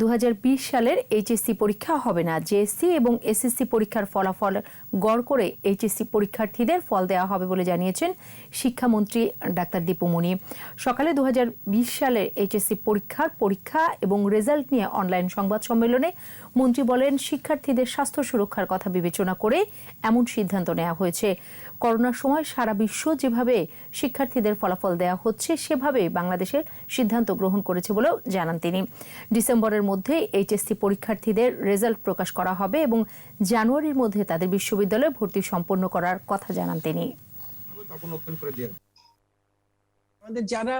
দু হাজার বিশ সালের এইচএসসি পরীক্ষা হবে না। জেএসসি এবং এসএসসি পরীক্ষার ফলাফল গড় করে এইচএসসি পরীক্ষার্থীদের ফল দেওয়া হবে বলে জানিয়েছেন শিক্ষামন্ত্রী ডাক্তার দীপুমণি সকালে দু হাজার বিশ সালের এইচএসসি পরীক্ষার পরীক্ষা এবং রেজাল্ট নিয়ে অনলাইন সংবাদ সম্মেলনে মন্ত্রী বলেন, শিক্ষার্থীদের স্বাস্থ্য সুরক্ষার কথা বিবেচনা করে এমন সিদ্ধান্ত নেওয়া হয়েছে। করোনার সময় সারা বিশ্ব যেভাবে শিক্ষার্থীদের ফলাফল দেওয়া হচ্ছে সেভাবে বাংলাদেশের সিদ্ধান্ত গ্রহণ করেছে বলেও জানান তিনি। ডিসেম্বরের মধ্যে এইচএসসি পরীক্ষার্থীদের রেজাল্ট প্রকাশ করা হবে এবং জানুয়ারির মধ্যে তাদের বিশ্ববিদ্যালয়ে ভর্তি সম্পন্ন করার কথা জানান তিনি। তখন ওপেন করে দিয়ে আমাদের যারা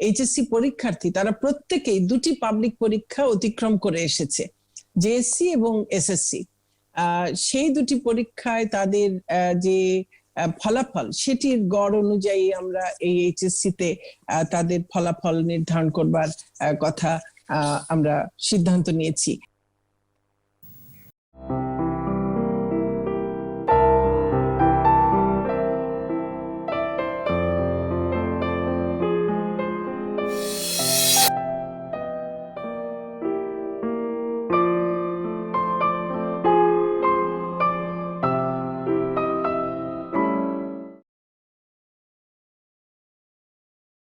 এইচএসসি পরীক্ষার্থী তারা প্রত্যেকেই দুটি পাবলিক পরীক্ষা অতিক্রম করে এসেছে জেএসসি এবং এসএসসি সেই দুটি পরীক্ষায় তাদের আহ, যে আহ, ফলাফল সেটির গড় অনুযায়ী আমরা এই এইচএসসি তে আহ, তাদের ফলাফল নির্ধারণ করবার আহ, কথা আমরা সিদ্ধান্ত নিয়েছি।